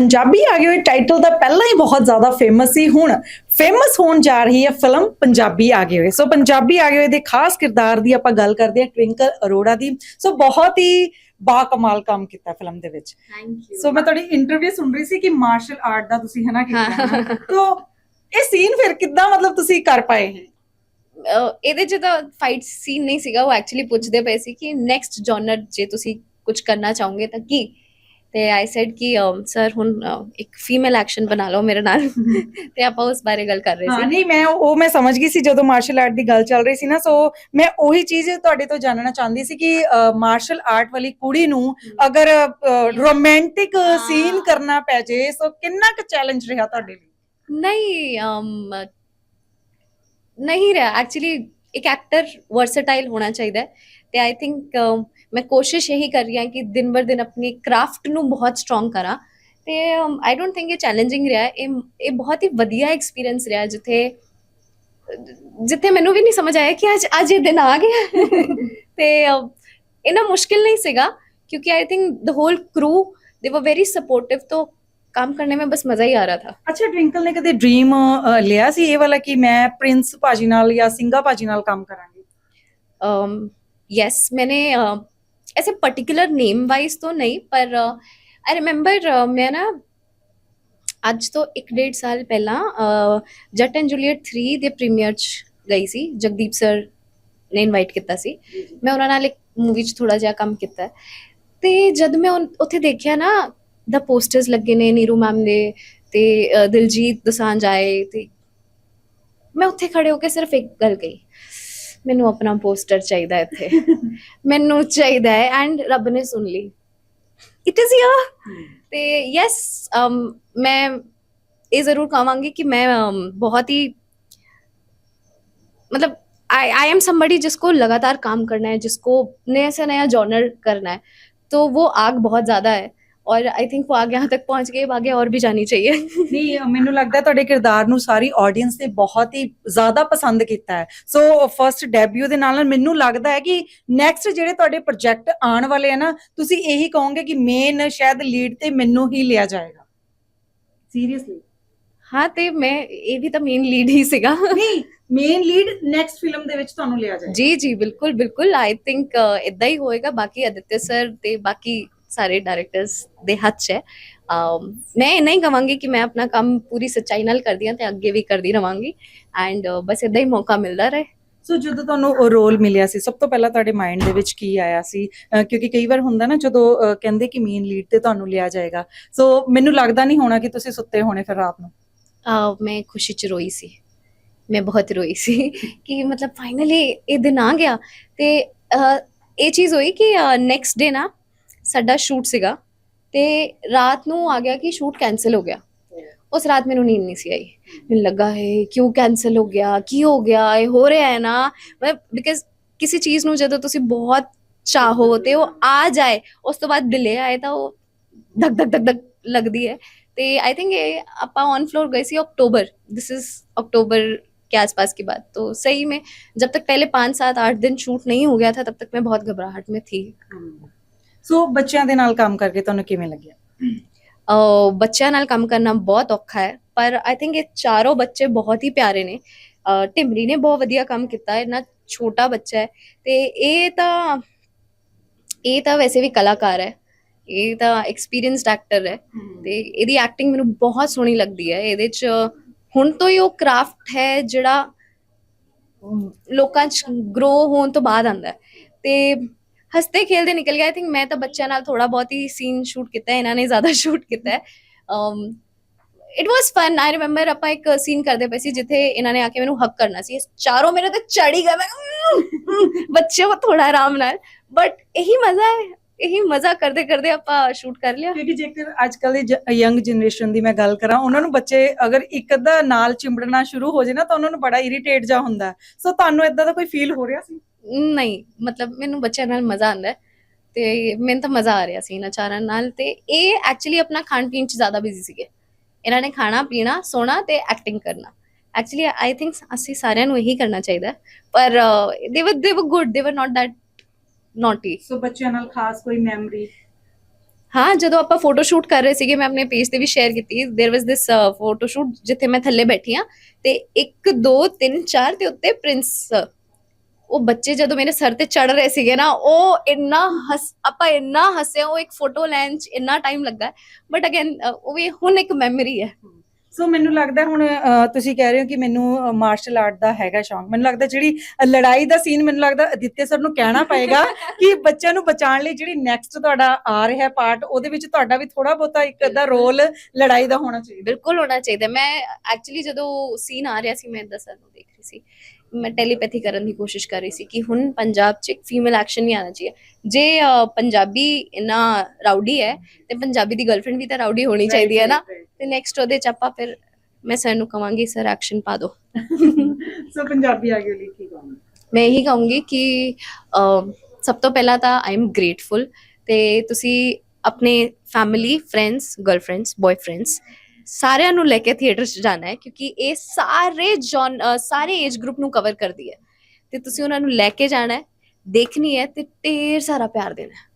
ਪੰਜਾਬੀ ਆ ਗਏ ਟਾਈਟਲ ਤਾਂ ਪਹਿਲਾਂ ਹੀ ਬਹੁਤ ਜ਼ਿਆਦਾ ਫੇਮਸ ਸੀ ਹੁਣ ਫੇਮਸ ਹੋਣ ਜਾ ਰਹੀ ਹੈ ਫਿਲਮ ਪੰਜਾਬੀ ਆ ਗਏ ਹੋਏ ਸੋ ਪੰਜਾਬੀ ਆ ਗਏ ਹੋਏ ਦੇ ਖਾਸ ਕਿਰਦਾਰ ਦੀ ਆਪਾਂ ਗੱਲ ਕਰਦੇ ਹਾਂ ਟਵਿੰਕਲ ਅਰੋੜਾ ਦੀ। ਸੋ ਬਹੁਤ ਹੀ ਬਾ ਕਮਾਲ ਕੰਮ ਕੀਤਾ ਫਿਲਮ ਦੇ ਵਿੱਚ। ਥੈਂਕ ਸੋ ਮੈਂ ਤੁਹਾਡੀ ਇੰਟਰਵਿਊ ਸੁਣ ਰਹੀ ਸੀ ਕਿ ਮਾਰਸ਼ਲ ਆਰਟ ਦਾ ਤੁਸੀਂ ਹਨਾ ਕੀਤਾ ਹੈ ਹਾਂ। ਤੋ ਇਹ ਸੀਨ ਫਿਰ ਕਿੱਦਾਂ ਮਤਲਬ ਤੁਸੀਂ ਕਰ ਪਾਏ ਇਹ? ਇਹਦੇ ਚ ਤਾਂ ਫਾਈਟ ਸੀਨ ਨਹੀਂ ਸੀਗਾ ਉਹ ਐਕਚੁਅਲੀ ਪੁੱਛਦੇ ਪਏ ਸੀ ਕਿ ਨੈਕਸਟ ਜਨਰ ਜੇ ਤੁਸੀਂ ਕੁਝ ਕਰਨਾ ਚਾਹੋਗੇ ਤਾਂ ਕੀ? ਤੇ ਆਈ ਸੈਡ ਕਿ ਸਰ ਹੁਣ ਅਹ, ਇੱਕ ਫੀਮੇਲ ਐਕਸ਼ਨ ਬਣਾ ਲਓ ਮੇਰੇ ਨਾਲ। ਤੇ ਆਪਾਂ ਉਸ ਬਾਰੇ ਗੱਲ ਕਰ ਰਹੇ ਹਾਂ ਸੀ। ਨਹੀਂ ਮੈਂ ਉਹ ਮੈਂ ਸਮਝ ਗਈ ਸੀ ਜਦੋਂ ਮਾਰਸ਼ਲ ਆਰਟ ਦੀ ਗੱਲ ਚੱਲ ਰਹੀ ਸੀ ਨਾ ਸੋ ਮੈਂ ਉਹੀ ਚੀਜ਼ ਤੁਹਾਡੇ ਤੋਂ ਜਾਣਨਾ ਚਾਹੁੰਦੀ ਸੀ ਕਿ ਮਾਰਸ਼ਲ ਆਰਟ ਵਾਲੀ ਕੁੜੀ ਨੂੰ ਅਗਰ ਰੋਮਾਂਟਿਕ ਹਾਂ। ਸੀਨ ਕਰਨਾ ਪੈ ਜੇ ਸੋ ਕਿੰਨਾ ਕੁ ਚੈਲੰਜ ਰਿਹਾ ਤੁਹਾਡੇ ਲਈ? ਨਹੀਂ um, ਨਹੀਂ ਰਿਹਾ। ਐਕਚੁਅਲੀ ਇੱਕ ਐਕਟਰ ਵਰਸਟਾਈਲ ਹੋਣਾ ਚਾਹੀਦਾ ਹੈ। ਤੇ ਆਈ ਥਿੰਕ ਮੈਂ ਕੋਸ਼ਿਸ਼ ਇਹੀ ਕਰ ਰਹੀ ਹਾਂ ਕਿ ਦਿਨ ਬਰ ਦਿਨ ਆਪਣੀ ਕਰਾਫਟ ਨੂੰ ਬਹੁਤ ਸਟਰੋਂਗ ਕਰਾਂ। ਤੇ ਆਈ ਡੋਨਟ ਥਿੰਕ ਇਹ ਚੈਲੰਜਿੰਗ ਰਿਹਾ ਇਹ ਇਹ ਬਹੁਤ ਹੀ ਵਧੀਆ ਐਕਸਪੀਰੀਅੰਸ ਰਿਹਾ ਜਿੱਥੇ ਜਿੱਥੇ ਮੈਨੂੰ ਵੀ ਨਹੀਂ ਸਮਝ ਆਇਆ ਕਿ ਅੱਜ ਅੱਜ ਇਹ ਦਿਨ ਆ ਗਿਆ। ਤੇ ਇਹਨਾਂ ਮੁਸ਼ਕਿਲ ਨਹੀਂ ਸੀਗਾ ਕਿਉਂਕਿ I think the whole crew they were very supportive तो काम करने में बस मजा ही आ रहा था अच्छा ट्विंकल ने कदे ड्रीम लिया सी ये वाला कि मैं प्रिंस भाजी नाल या सिंगा भाजी नाल काम करांगी um, यस मैंने uh, ऐसे पर्टिकुलर नेम वाइज तो नहीं पर आई रिमेंबर मैं ना ਅੱਜ ਤੋਂ 1 ਡੇਢ ਸਾਲ ਪਹਿਲਾਂ ਅਹ, ਜੱਟ ਐਂਡ ਜੂਲੀਅਟ 3 ਦੇ ਪ੍ਰੀਮੀਅਰ ਚ ਗਈ ਸੀ ਜਗਦੀਪ ਸਰ ਨੇ ਇਨਵਾਈਟ ਕੀਤਾ ਸੀ ਮੈਂ ਉਹਨਾਂ ਨਾਲ ਇੱਕ ਮੂਵੀ 'ਚ ਥੋੜਾ ਜਿਹਾ ਕੰਮ ਕੀਤਾ ਹੈ। ਤੇ ਜਦ ਮੈਂ ਉਨ- ਉੱਥੇ ਦੇਖਿਆ ਨਾ ਦਾ ਪੋਸਟਰਸ ਲੱਗੇ ਨੇ ਨੀਰੂ ਮੈਮ ਦੇ ਤੇ ਅਹ, ਦਿਲਜੀਤ ਦੋਸਾਂਝ ਆਏ ਤੇ ਮੈਂ ਉੱਥੇ ਖੜੇ ਹੋ ਕੇ ਸਿਰਫ ਇੱਕ ਗੱਲ ਕਹੀ ਮੈਨੂੰ ਆਪਣਾ ਪੋਸਟਰ ਚਾਹੀਦਾ ਹੈ ਇੱਥੇ ਮੈਨੂੰ ਚਾਹੀਦਾ ਹੈ ਐਂਡ ਰੱਬ ਨੇ ਸੁਣ ਲਈ ਇਟ ਇਜ਼ ਹਿਅਰ ਤੇ ਯੈਸ ਮੈਂ ਇਹ ਜ਼ਰੂਰ ਕਹਾਂਗੀ ਕਿ मैं um, बहुत ही मतलब आई आई एम समबडी जिसको लगातार काम करना है जिसको नया से नया जॉनर करना है तो वो आग बहुत ज्यादा है ਔਰ ਆਈ ਥਿੰਕ ਉਹ ਆਗੇ ਹਾਂ ਤੱਕ ਪਹੁੰਚ ਗਏ ਆਗੇ ਔਰ ਵੀ ਜਾਣੀ ਚਾਹੀਏ। ਨਹੀਂ ਮੈਨੂੰ ਲੱਗਦਾ ਤੁਹਾਡੇ ਕਿਰਦਾਰ ਨੂੰ ਸਾਰੀ ਆਡੀਅנס ਨੇ ਬਹੁਤ ਹੀ ਜ਼ਿਆਦਾ ਪਸੰਦ ਕੀਤਾ ਹੈ। ਸੋ ਫਰਸਟ ਡੈਬਿਊ ਦੇ ਨਾਲ ਮੈਨੂੰ ਲੱਗਦਾ ਹੈ ਕਿ ਨੈਕਸਟ ਜਿਹੜੇ ਤੁਹਾਡੇ ਪ੍ਰੋਜੈਕਟ ਆਉਣ ਵਾਲੇ ਆ ਤੁਸੀਂ ਇਹੀ ਕਹੋਗੇ ਕਿ ਮੇਨ ਸ਼ਾਇਦ ਲੀਡ ਤੇ ਮੈਨੂੰ ਹੀ ਲਿਆ ਜਾਏਗਾ। ਸੀਰੀਅਸਲੀ ਹਾਂ ਤੇ ਮੈਂ ਇਹ ਵੀ ਤਾਂ ਮੇਨ ਲੀਡ ਹੀ ਸੀਗਾ। ਨਹੀਂ ਮੇਨ ਲੀਡ ਨੈਕਸਟ ਫਿਲਮ ਦੇ ਵਿੱਚ ਤੁਹਾਨੂੰ ਲਿਆ ਜਾਏਗਾ। ਜੀ ਜੀ ਬਿਲਕੁਲ ਬਿਲਕੁਲ। ਆਈ ਥਿੰਕ ਇਦਾਂ ਹੀ ਹੋਏਗਾ। ਬਾਕੀ ਅਦਿੱਤਯ ਸਰ ਤੇ ਬਾਕੀ ਸਾਰੇ ਡਾਇਰੈਕਟਰਸ ਦੇ ਹੱਥ 'ਚ ਹੈ। ਮੈਂ ਇਹ ਨਹੀਂ ਕਵਾਂਗੀ ਕਿ ਮੈਂ ਆਪਣਾ ਕੰਮ ਪੂਰੀ ਸੱਚਾਈ ਨਾਲ ਕਰਦੀ ਹਾਂ ਤੇ ਅੱਗੇ ਵੀ ਕਰਦੀ ਰਵਾਂਗੀ। ਐਂਡ ਬਸ ਇਦਾਂ ਹੀ ਮੌਕਾ ਮਿਲਦਾ ਰਹੇ। ਸੋ ਜਦੋਂ ਤੁਹਾਨੂੰ ਉਹ ਰੋਲ ਮਿਲਿਆ ਸੀ ਸਭ ਤੋਂ ਪਹਿਲਾਂ ਤੁਹਾਡੇ ਮਾਈਂਡ ਦੇ ਵਿੱਚ ਕੀ ਆਇਆ ਸੀ? ਕਿਉਂਕਿ ਕਈ ਵਾਰ ਹੁੰਦਾ ਨਾ ਜਦੋਂ ਕਹਿੰਦੇ ਕਿ ਮੇਨ ਲੀਡ ਤੇ ਤੁਹਾਨੂੰ ਲਿਆ ਜਾਏਗਾ। ਸੋ ਮੈਨੂੰ ਲੱਗਦਾ ਨਹੀਂ ਹੋਣਾ ਕਿ ਤੁਸੀਂ ਸੁੱਤੇ ਹੋਣੇ ਫਿਰ ਰਾਤ ਨੂੰ। ਮੈਂ ਖੁਸ਼ੀ 'ਚ ਰੋਈ ਸੀ। ਮੈਂ ਬਹੁਤ ਰੋਈ ਸੀ ਕਿ ਮਤਲਬ ਫਾਈਨਲੀ ਇਹ ਦਿਨ ਆ ਗਿਆ। ਤੇ ਇਹ ਚੀਜ਼ ਹੋਈ ਕਿ ਨੈਕਸਟ ਡੇ ਨਾ ਸਾਡਾ ਸ਼ੂਟ ਸੀਗਾ ਤੇ ਰਾਤ ਨੂੰ ਆ ਗਿਆ ਕਿ ਸ਼ੂਟ ਕੈਨਸਲ ਹੋ ਗਿਆ ਉਸ ਰਾਤ ਮੈਨੂੰ ਨੀਂਦ ਨਹੀਂ ਸੀ ਆਈ ਮੈਨੂੰ ਲੱਗਾ ਹੈ ਕਿਉਂ ਕੈਨਸਲ ਹੋ ਗਿਆ ਕੀ ਹੋ ਗਿਆ ਇਹ ਹੋ ਰਿਹਾ ਹੈ ਨਾ ਮੈਂ ਬਿਕਾਜ਼ ਕਿਸੇ ਚੀਜ਼ ਨੂੰ ਜਦੋਂ ਤੁਸੀਂ ਬਹੁਤ ਚਾਹੋ ਤੇ ਉਹ ਆ ਜਾਏ ਉਸ ਤੋਂ ਬਾਅਦ ਡਿਲੇ ਆਏ ਤਾਂ ਉਹ ਧਕ ਧਕ ਧਕ ਧਕ ਲੱਗਦੀ ਹੈ ਤੇ आई थिंक ये अपा ऑन फ्लोर गई सी अक्टूबर दिस इज अक्टूबर के आसपास की बात तो सही में जब तक पहले पाँच सात आठ दिन शूट नहीं हो गया था तब तक मैं बहुत घबराहट में थी ਸੋ ਬੱਚਿਆਂ ਦੇ ਨਾਲ ਕੰਮ ਕਰਕੇ ਤੁਹਾਨੂੰ ਕਿਵੇਂ ਲੱਗਿਆ? ਅਹ ਬੱਚਿਆਂ ਨਾਲ ਕੰਮ ਕਰਨਾ ਬਹੁਤ ਔਖਾ ਹੈ ਪਰ ਆਈ ਥਿੰਕ ਇਹ ਚਾਰੋਂ ਬੱਚੇ ਬਹੁਤ ਹੀ ਪਿਆਰੇ ਨੇ। ਅਹ ਟਿਮਰੀ ਨੇ ਬਹੁਤ ਵਧੀਆ ਕੰਮ ਕੀਤਾ ਹੈ ਇੰਨਾ ਛੋਟਾ ਬੱਚਾ ਹੈ ਤੇ ਇਹ ਤਾਂ ਇਹ ਤਾਂ ਵੈਸੇ ਵੀ ਕਲਾਕਾਰ ਹੈ ਇਹ ਤਾਂ ਐਕਸਪੀਰੀਅੰਸਡ ਐਕਟਰ ਹੈ ਤੇ ਇਹਦੀ ਐਕਟਿੰਗ ਮੈਨੂੰ ਬਹੁਤ ਸੋਹਣੀ ਲੱਗਦੀ ਹੈ ਇਹਦੇ ਚ ਹੁਣ ਤੋਂ ਹੀ ਉਹ ਕਰਾਫਟ ਹੈ ਜਿਹੜਾ ਲੋਕਾਂ ਚ ਗਰੋ ਹੋਣ ਤੋਂ ਬਾਅਦ ਆਂਦਾ ਤੇ ਹੱਸਦੇ ਖੇਲਦੇ ਨਿਕਲ ਗਿਆ। ਆਈ ਥਿੰਕ ਮੈਂ ਤਾਂ ਬੱਚਿਆਂ ਨਾਲ ਥੋੜਾ ਬਹੁਤ ਹੀ ਸੀਨ ਸ਼ੂਟ ਕੀਤਾ ਹੈ। ਇਹਨਾਂ ਨੇ ਜ਼ਿਆਦਾ ਸ਼ੂਟ ਕੀਤਾ ਹੈ। It was fun I remember ਆਪਾਂ ਇੱਕ ਸੀਨ ਕਰਦੇ ਪਏ ਸੀ ਜਿੱਥੇ ਇਹਨਾਂ ਨੇ ਆ ਕੇ ਮੈਨੂੰ ਹੱਕ ਕਰਨਾ ਸੀ। ਚਾਰੋਂ ਮੇਰੇ ਤੇ ਚੜੀ ਗਏ। ਮੈਂ "ਅਮ, ਥੋੜਾ ਆਰਾਮ ਨਾਲ। ਬਟ ਇਹੀ ਮਜ਼ਾ ਹੈ। ਇਹੀ ਮਜ਼ਾ ਕਰਦੇ ਕਰਦੇ ਆਪਾਂ ਸ਼ੂਟ ਕਰ ਲਿਆ। ਕਿਉਂਕਿ ਜੇਕਰ ਅੱਜ ਕੱਲ ਦੀ ਯੰਗ ਜਨਰੇਸ਼ਨ ਦੀ ਮੈਂ ਗੱਲ ਕਰਾਂ ਉਹਨਾਂ ਨੂੰ ਬੱਚੇ ਅਗਰ ਇੱਕ ਅੱਧਾ ਨਾਲ ਚਿੰਬੜਨਾ ਸ਼ੁਰੂ ਹੋ ਜੇ ਨਾ ਤਾਂ ਉਹਨਾਂ ਨੂੰ ਬੜਾ ਇਰੀਟੇਟ ਜਾ ਹੁੰਦਾ। ਸੋ ਤੁਹਾਨੂੰ ਇਦਾਂ ਦਾ ਕੋਈ ਫੀਲ ਹੋ ਰਿਹਾ ਸੀ? ਨਹੀਂ ਮਤਲਬ ਮੈਨੂੰ ਬੱਚਿਆਂ ਨਾਲ ਮਜ਼ਾ ਆਉਂਦਾ ਹੈ ਤੇ ਮੈਨੂੰ ਤਾਂ ਮਜ਼ਾ ਆ ਰਿਹਾ ਸੀ ਇਹਨਾਂ ਚਾਰਾਂ ਨਾਲ ਤੇ ਇਹ ਐਕਚੁਅਲੀ ਆਪਣਾ ਖਾਣ ਪੀਣ ਚ ਜ਼ਿਆਦਾ ਬਿਜ਼ੀ ਸੀਗੇ ਇਹਨਾਂ ਨੇ ਖਾਣਾ ਪੀਣਾ ਸੋਣਾ ਤੇ ਐਕਟਿੰਗ ਕਰਨਾ ਐਕਚੁਅਲੀ ਆਈ ਥਿੰਕ ਅਸੀਂ ਸਾਰਿਆਂ ਨੂੰ ਇਹੀ ਕਰਨਾ ਚਾਹੀਦਾ ਹੈ। ਪਰ ਦੇ ਵਰ ਦੇ ਵਰ ਗੁੱਡ ਦੇ ਵਰ ਨਾਟ ਦੈਟ ਨੋਟੀ ਸੋ ਬੱਚਿਆਂ ਨਾਲ ਖਾਸ ਕੋਈ ਮੈਮਰੀ ਹਾਂ ਜਦੋਂ ਆਪਾਂ ਫੋਟੋ ਸ਼ੂਟ ਕਰ ਰਹੇ ਸੀਗੇ ਮੈਂ ਆਪਣੇ ਪੇਜ ਤੇ ਵੀ ਸ਼ੇਅਰ ਕੀਤੀ there was this photo shoot ਜਿੱਥੇ ਮੈਂ ਥੱਲੇ ਬੈਠੀ ਆ ਤੇ 1 2 3 4 ਤੇ ਉੱਤੇ ਪ੍ਰਿੰਸ ਉਹ ਬੱਚੇ ਜਦੋਂ ਮੇਰੇ ਸਰ ਤੇ ਚੜ ਰਹੇ ਸੀਗੇ ਨਾ ਉਹ ਇੰਨਾ ਹੱਸ ਆਪਾਂ ਇੰਨਾ ਹੱਸਿਆ ਉਹ ਇੱਕ ਫੋਟੋ ਲੈਣ ਚ ਇੰਨਾ ਟਾਈਮ ਲੱਗਾ। ਬਟ ਅਗੇਨ ਉਹ ਵੀ ਹੁਣ ਇੱਕ ਮੈਮਰੀ ਹੈ। ਸੋ ਮੈਨੂੰ ਲੱਗਦਾ ਹੁਣ ਤੁਸੀਂ ਕਹਿ ਰਹੇ ਹੋ ਕਿ ਮੈਨੂੰ ਮਾਰਸ਼ਲ ਆਰਟ ਦਾ ਹੈਗਾ ਸ਼ੌਂਕ। ਮੈਨੂੰ ਲੱਗਦਾ ਜਿਹੜੀ ਲੜਾਈ ਦਾ ਸੀਨ ਮੈਨੂੰ ਲੱਗਦਾ ਅਦਿੱਤੇ ਸਰ ਨੂੰ ਕਹਿਣਾ ਪਏਗਾ ਕਿ ਬੱਚਿਆਂ ਨੂੰ ਬਚਾਉਣ ਲਈ ਜਿਹੜੀ ਨੈਕਸਟ ਤੁਹਾਡਾ ਆ ਰਿਹਾ ਪਾਰਟ ਉਹਦੇ ਵਿੱਚ ਤੁਹਾਡਾ ਵੀ ਥੋੜਾ ਬਹੁਤਾ ਇੱਕ ਅੱਧਾ ਰੋਲ ਲੜਾਈ ਦਾ ਹੋਣਾ ਚਾਹੀਦਾ। ਬਿਲਕੁਲ ਹੋਣਾ ਚਾਹੀਦਾ। ਮੈਂ ਐਕਚੁਅਲੀ ਜਦੋਂ ਸੀਨ ਆ ਰਿਹਾ ਸੀ ਮੈਂ ਇਦਾਂ ਸਰ ਨੂੰ ਦੇਖ ਰਹੀ ਸੀ ਮੈਂ ਟੈਲੀਪੈਥੀ ਕਰਨ ਦੀ ਕੋਸ਼ਿਸ਼ ਕਰ ਰਹੀ ਸੀ ਕਿ ਹੁਣ ਪੰਜਾਬ 'ਚ ਇੱਕ ਫੀਮੇਲ ਐਕਸ਼ਨ ਵੀ ਆਣਾ ਚਾਹੀਏ। ਜੇ ਅ, ਪੰਜਾਬੀ ਇੰਨਾ ਰਾਊਡੀ ਹੈ ਤੇ ਪੰਜਾਬੀ ਦੀ ਗਰਲਫ੍ਰੈਂਡ ਵੀ ਤਾਂ ਰਾਊਡੀ ਹੋਣੀ ਚਾਹੀਦੀ ਹੈ ਨਾ। ਤੇ ਨੈਕਸਟ ਉਹਦੇ ਚ ਆਪਾਂ ਫਿਰ ਮੈਂ ਸਰ ਨੂੰ ਕਵਾਂਗੀ ਸਰ ਐਕਸ਼ਨ ਪਾ ਦਿਓ। ਸੋ ਪੰਜਾਬੀ ਆ ਗਈ ਲਈ ਕੀ ਕਹਾਂਗੇ ਮੈਂ ਇਹੀ ਕਹੂੰਗੀ ਕਿ ਸਭ ਤੋਂ ਪਹਿਲਾਂ ਤਾਂ ਆਈ ਐਮ ਗ੍ਰੇਟਫੁਲ ਤੇ ਤੁਸੀਂ ਆਪਣੇ ਫੈਮਿਲੀ ਫਰੈਂਡਸ ਗਰਲਫ੍ਰੈਂਡਸ ਬॉयਫ੍ਰੈਂਡਸ ਸਾਰਿਆਂ ਨੂੰ ਲੈ ਕੇ ਥੀਏਟਰ 'ਚ ਜਾਣਾ ਹੈ, ਕਿਉਂਕਿ ਇਹ ਸਾਰੇ ਜੌਨ ਸਾਰੇ ਏਜ ਗਰੁੱਪ ਨੂੰ ਕਵਰ ਕਰਦੀ ਹੈ। ਤੇ ਤੁਸੀਂ ਉਹਨਾਂ ਨੂੰ ਲੈ ਕੇ ਜਾਣਾ ਹੈ, ਦੇਖਣੀ ਹੈ ਤੇ ਢੇਰ ਸਾਰਾ ਪਿਆਰ ਦੇਣਾ ਹੈ।